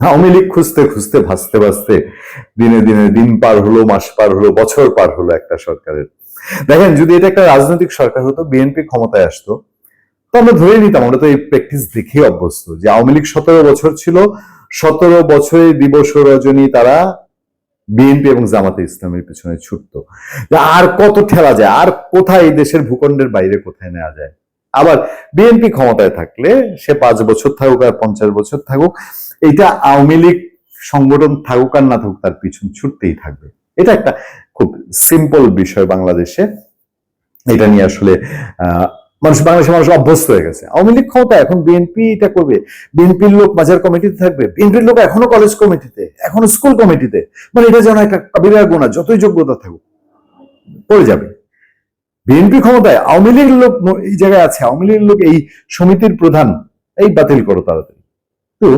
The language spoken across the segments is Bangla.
আওয়ামী লীগ খুঁজতে খুঁজতে, ভাসতে ভাসতে দিনে দিনে দিন পার হলো, মাস পার হলো, বছর পার হলো একটা সরকারের। দেখেন, যদি এটা একটা রাজনৈতিক সরকার হতো বিএনপি ক্ষমতায় আসতো, তো আমরা ধরে নিতাম, আমরা তো এই প্র্যাকটিস দেখেই অভ্যস্ত যে আওয়ামী লীগ সতেরো বছর ছিল, সতেরো বছরে দিবস রজনী তারা বিএনপি এবং জামাতে ইসলামের পিছনে ছুটতো। আর কত ঠেলা যায়, আর কোথায় দেশের ভূখণ্ডের বাইরে কোথায় নেওয়া যায়? আবার বিএনপি ক্ষমতায় থাকলে সে পাঁচ বছর থাকুক আর পঞ্চাশ বছর থাকুক, এটা আওয়ামী লীগ সংগঠন থাকুক আর না থাকুক, তার পিছন ছুটতেই থাকবে। এটা একটা খুব সিম্পল বিষয় বাংলাদেশে। এটা নিয়ে আসলে মানুষ, বাংলাদেশের মানুষ অভ্যস্ত হয়ে গেছে। আওয়ামী লীগ ক্ষমতা, এখন বিএনপি এটা করবে। বিএনপির লোক বাজার কমিটিতে থাকবে। বিএনপির লোক এখনও কলেজ কমিটিতে, এখনও স্কুল কমিটিতে। মানে এটা যেন একটা কবিরা গোনা যতই যোগ্যতা থাকুক, পড়ে যাবে। বিএনপি ক্ষমতায় আওয়ামী লীগের লোক এই জায়গায় আছে, আওয়ামী লীগের লোক এই সমিতির প্রধান, এই বাতিল করো তাড়াতাড়ি। তো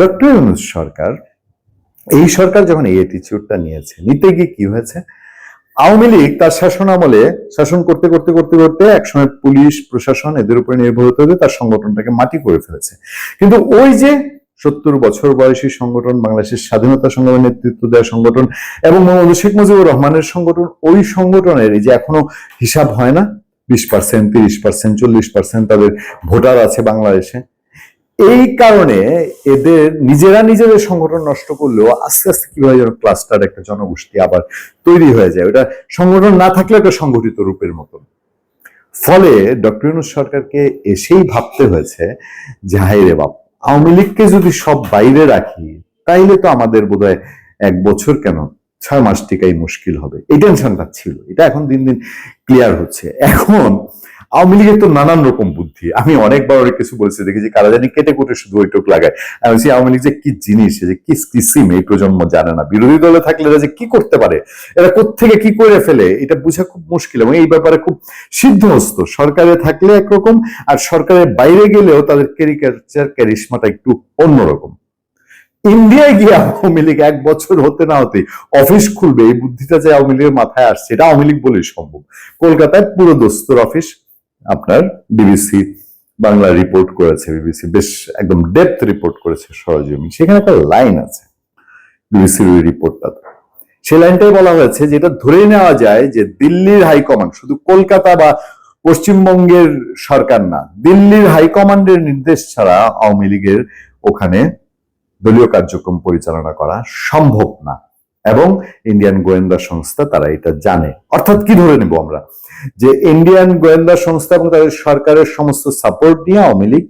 ডক্টর ইউনুস সরকার, এই সরকার যখন এই অ্যাটিচিউডটা নিয়েছে, নিতে গিয়ে কি হয়েছে? আওয়ামী লীগ তার শাসন আমলে শাসন করতে করতে করতে করতে একসময় পুলিশ, প্রশাসন এদের উপরে নির্ভর হতে হতে তার সংগঠনটাকে মাটি করে ফেলেছে। কিন্তু ওই যে সত্তর বছর বয়সী সংগঠন, বাংলাদেশের স্বাধীনতা সংগ্রামের নেতৃত্ব দেওয়া সংগঠন এবং মোহাম্মদ শেখ মুজিবুর রহমানের সংগঠন, ওই সংগঠনের যে এখনও হিসাব হয় না, বিশ পার্সেন্ট তিরিশ পার্সেন্ট চল্লিশ পার্সেন্ট তাদের ভোটার আছে বাংলাদেশে, এই কারণে এদের নিজেরা নিজেদের সংগঠন নষ্ট করলেও আস্তে আস্তে কীভাবে যেন ক্লাস্টার একটা জনগোষ্ঠী আবার তৈরি হয়ে যায়, ওটা সংগঠন না থাকলে একটা সংগঠিত রূপের মতন। ফলে ডক্টর সরকারকে এসেই ভাবতে হয়েছে যে হাই রে বাপ আওয়ামী লীগকে যদি সব বাইরে রাখি, তাইলে তো আমাদের বোধহয় এক বছর কেন? ছয় মাস টিকাই মুশকিল হবে। এই টেনশনটা ছিল। এটা এখন দিন দিন ক্লিয়ার হচ্ছে। এখন আওয়ামী লীগের তো নানান রকম বুদ্ধি। আমি অনেকবার অনেক কিছু বলছি, দেখেছি কারা জানি কেটে কুটে শুধু ওইটুক লাগায়। আমি বলছি, আওয়ামী লীগ যে কি জিনিস যে কি কিসিম এই প্রজন্ম জানে না। বিরোধী দলে থাকলে এরা যে কি করতে পারে, এরা কোত্থেকে কি করে ফেলে, এটা বোঝা খুব মুশকিল এবং এই ব্যাপারে খুব সিদ্ধহস্ত। সরকারে থাকলে একরকম, আর সরকারের বাইরে গেলেও তাদের ক্যারিকালচার ক্যারিশমাটা একটু অন্যরকম। ইন্ডিয়ায় গিয়ে আওয়ামী লীগ এক বছর হতে না হতে অফিস খুলবে, এই বুদ্ধিটা যে আওয়ামী লীগের মাথায় আসছে, এটা আওয়ামী লীগ বলেই সম্ভব। কলকাতায় পুরো দোস্তর অফিস আপনার বিবিসি বাংলা রিপোর্ট করেছে বিবিসি বেশ একদম ডেপথ রিপোর্ট করেছে সরজমিন। সেখানে একটা লাইন আছে বিবিসির ওই রিপোর্টটা সেই লাইনটাই বলা হয়েছে যেটা ধরে নেওয়া যায় যে দিল্লির হাইকমান্ড শুধু কলকাতা বা পশ্চিমবঙ্গের সরকার না, দিল্লির হাইকমান্ডের নির্দেশ ছাড়া আওয়ামী লীগের ওখানে দলীয় কার্যক্রম পরিচালনা করা সম্ভব না। এবং ইন্ডিয়ান গোয়েন্দা সংস্থা তারা এটা জানে। অর্থাৎ কি ধরে নেব আমরা? যে ইন্ডিয়ান গোয়েন্দা সংস্থা এবং তাদের সরকারের সমস্ত সাপোর্ট নিয়ে আওয়ামী লীগ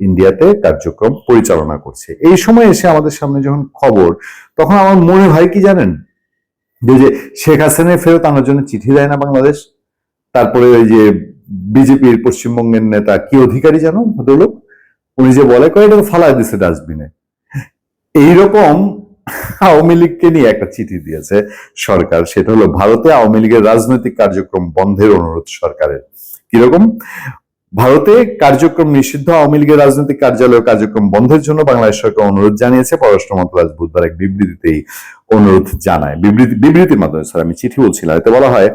ইন্ডিয়াতে কার্যক্রম পরিচালনা করছে। এই সময় এসে আমাদের সামনে যখন খবর, তখন আমার মনে হয় কি জানেন? যে শেখ হাসিনের ফেরত আনার জন্য চিঠি দেয় না বাংলাদেশ? তারপরে ওই যে বিজেপির পশ্চিমবঙ্গের নেতা কি অধিকারী জানো ভদ্রলোক? উনি যে বলে কয়, এটা দিছে ডাস্টবিনে। এইরকম আওয়ামী লীগকে নিয়ে একটা চিঠি দিয়েছে সরকার। সেটা হলো, ভারতে আওয়ামী লীগের রাজনৈতিক কার্যক্রম বন্ধের অনুরোধ সরকারের। কীরকম? ভারতে কার্যক্রম নিষিদ্ধ, আওয়ামী লীগের রাজনৈতিক কার্যালয় কার্যক্রম বন্ধের জন্য বাংলাদেশ সরকার অনুরোধ জানিয়েছে। পররাষ্ট্র মন্ত্রণালয় বুধবার এক বিবৃতিতেই অনুরোধ জানায়। বিবৃতি বিবৃতির মাধ্যমে, স্যার, আমি চিঠি বলছিলাম। এতে বলা হয়,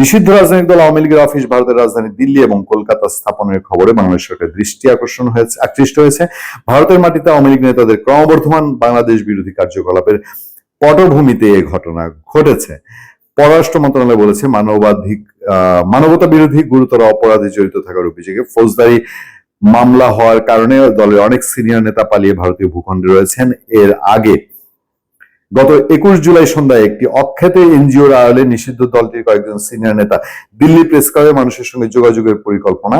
নিষিদ্ধ রাজনৈতিক দল, আওয়ামী লীগের অফিস, ভারতের রাজধানী দিল্লি এবং কলকাতা স্থাপনের খবরে বাংলাদেশ সরকার দৃষ্টি আকর্ষণ হয়েছে আকৃষ্ট হয়েছে। ভারতের মাটিতে আওয়ামী লীগ নেতাদের ক্রমবর্ধমান বাংলাদেশ বিরোধী কার্যকলাপের পটভূমিতে এ ঘটনা ঘটেছে। পররাষ্ট্র মন্ত্রণালয় বলেছে মানবাধিক মানবতা বিরোধী গুরুতর অপরাধে জড়িত থাকার অভিযোগে ফৌজদারি মামলা হওয়ার কারণে দলের অনেক সিনিয়র নেতা পালিয়ে ভারতীয় ভূখণ্ডে রয়েছেন। এর আগে গত একুশ জুলাই সন্ধ্যায় একটি অখ্যাত এনজিওর আড়ালে নিষিদ্ধ দলটির কয়েকজন সিনিয়র নেতা দিল্লি প্রেস ক্লাবে মানুষের সঙ্গে যোগাযোগের পরিকল্পনা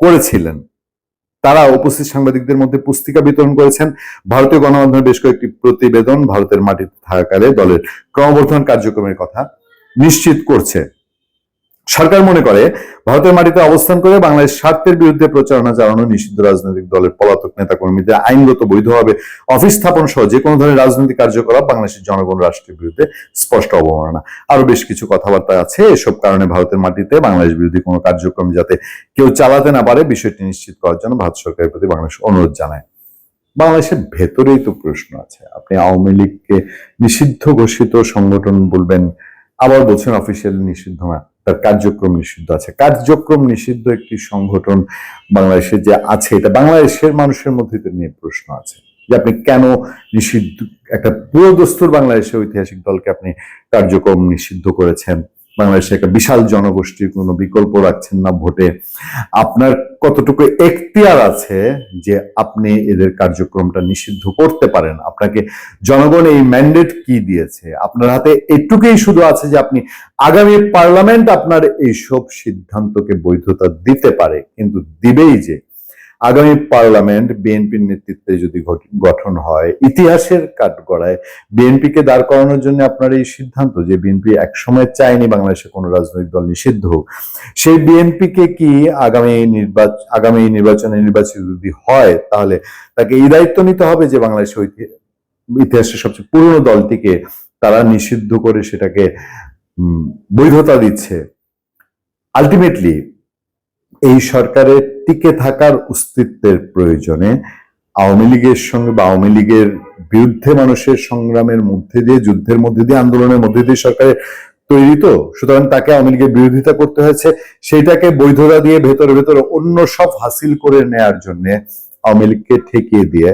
করেছিলেন। তারা উপস্থিত সাংবাদিকদের মধ্যে পুস্তিকা বিতরণ করেছেন। ভারতীয় গণমাধ্যমে বেশ কয়েকটি প্রতিবেদন ভারতের মাটিতে থাকাকালে দলের ক্রমবর্ধমান কার্যক্রমের কথা নিশ্চিত করছে। সরকার মনে করে, ভারতের মাটিতে অবস্থান করে বাংলাদেশ স্বার্থের বিরুদ্ধে প্রচারণা চালানো নিষিদ্ধ রাজনৈতিক দলের পলাতক নেতাকর্মীদের আইনগত বৈধভাবে অফিস স্থাপন সহ যে কোনো ধরনের রাজনৈতিক কার্যকলাপ বাংলাদেশের জনগণ রাষ্ট্রের বিরুদ্ধে স্পষ্ট অবমাননা। আরও বেশ কিছু কথাবার্তা আছে, এসব কারণে ভারতের মাটিতে বাংলাদেশ বিরোধী কোনো কার্যক্রম যাতে কেউ চালাতে না পারে, বিষয়টি নিশ্চিত করার জন্য ভারত সরকারের প্রতি বাংলাদেশ অনুরোধ জানায়। বাংলাদেশের ভেতরেই তো প্রশ্ন আছে, আপনি আওয়ামী লীগকে নিষিদ্ধ ঘোষিত সংগঠন বলবেন, আবার বলছেন অফিসিয়াল নিষিদ্ধ না। তার কার্যক্রম নিষিদ্ধ আছে। কার্যক্রম নিষিদ্ধ একটি সংগঠন বাংলাদেশে যে আছে, এটা বাংলাদেশের মানুষের মধ্যে এটা নিয়ে প্রশ্ন আছে। যে আপনি কেন নিষিদ্ধ, একটা পুরো দস্তুর বাংলাদেশের ঐতিহাসিক দলকে আপনি কার্যক্রম নিষিদ্ধ করেছেন? বাংলাদেশে একটা বিশাল জনগোষ্ঠীর কোনো বিকল্প রাখছেন না ভোটে। আপনার কতটুকু এখতিয়ার আছে যে আপনি এদের কার্যক্রমটা নিষিদ্ধ করতে পারেন? আপনাকে জনগণ এই ম্যান্ডেট কি দিয়েছে? আপনার হাতে এটুকুই শুধু আছে যে আপনি আগামী পার্লামেন্ট আপনার এইসব সিদ্ধান্তকে বৈধতা দিতে পারে, কিন্তু দিবেই যে আগামী পার্লামেন্ট বিএনপির নেতৃত্বে যদি গঠন হয়, ইতিহাসের কাঠগড়ায় বিএনপিকে দাঁড় করানোর জন্য আপনার এই সিদ্ধান্ত যে বিএনপি একসময় চায়নি বাংলাদেশে কোনো রাজনৈতিক দল নিষিদ্ধ হোক, সেই বিএনপিকে কি আগামী নির্বাচন আগামী নির্বাচনে নির্বাচিত যদি হয়, তাহলে তাকে এই দায়িত্ব নিতে হবে যে বাংলাদেশের ইতিহাসের সবচেয়ে পুরনো দলটিকে তারা নিষিদ্ধ করে সেটাকে বৈধতা দিচ্ছে। আলটিমেটলি এই সরকারের টিকে থাকার অস্তিত্বের প্রয়োজনে আওয়ামী লীগের সঙ্গে বা আওয়ামী লীগের বিরুদ্ধে মানুষের সংগ্রামের মধ্যে দিয়ে, যুদ্ধের মধ্যে দিয়ে, আন্দোলনের মধ্যে দিয়ে সরকারের তৈরি তো। সুতরাং তাকে আওয়ামী লীগের বিরোধিতা করতে হয়েছে। সেইটাকে বৈধতা দিয়ে ভেতরে ভেতরে অন্য সব হাসিল করে নেয়ার জন্য আওয়ামী লীগকে ঠেকিয়ে দিয়ে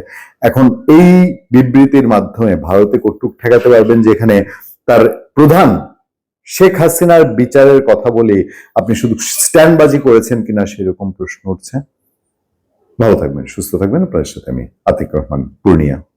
এখন এই বিবৃতির মাধ্যমে ভারতে কটুক ঠেকাতে পারবেন যেখানে তার প্রধান শেখ হাসিনার বিচারের কথা বলে আপনি শুধু স্ট্যান্ডবাজি করেছেন কিনা সেরকম প্রশ্ন উঠছে। ভালো থাকবেন, সুস্থ থাকবেন। আপনার সাথে আমি আতিক রহমান, পূর্ণিয়া।